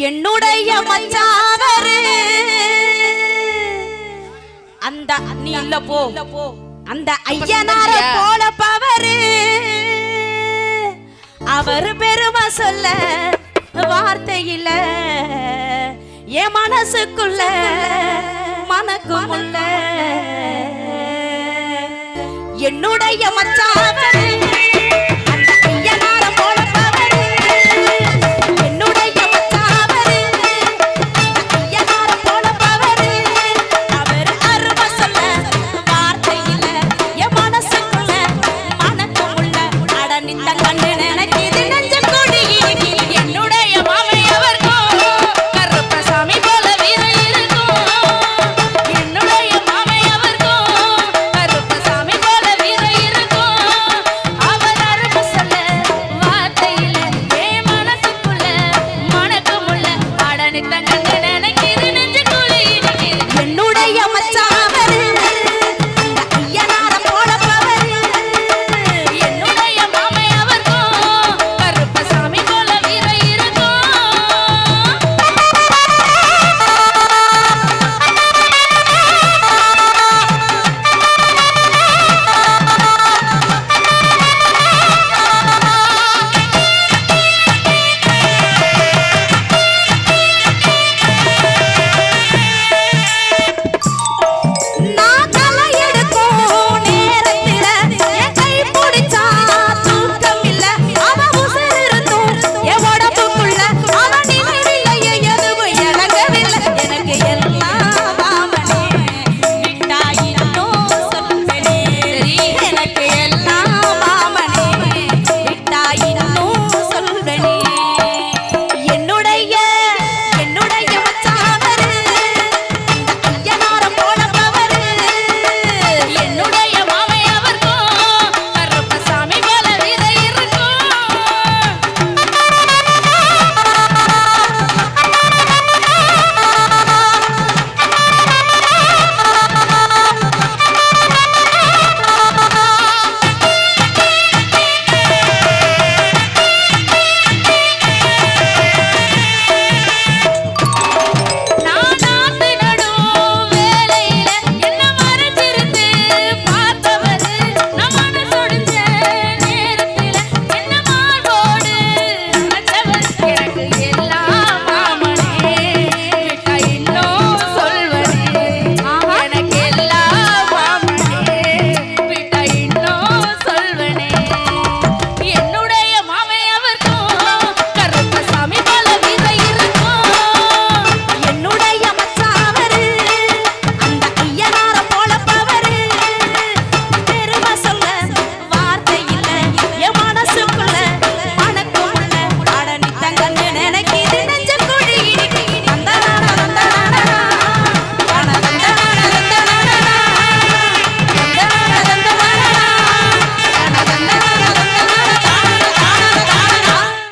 என்னுடைய மச்சாவரு அந்த நீ இல்ல போ. அந்த ஐயனார போல பவரு. அவர் பெருமை சொல்ல வார்த்தையில என் மனசுக்குள்ள மனக்குமுள்ள. என்னுடைய மச்சாவரு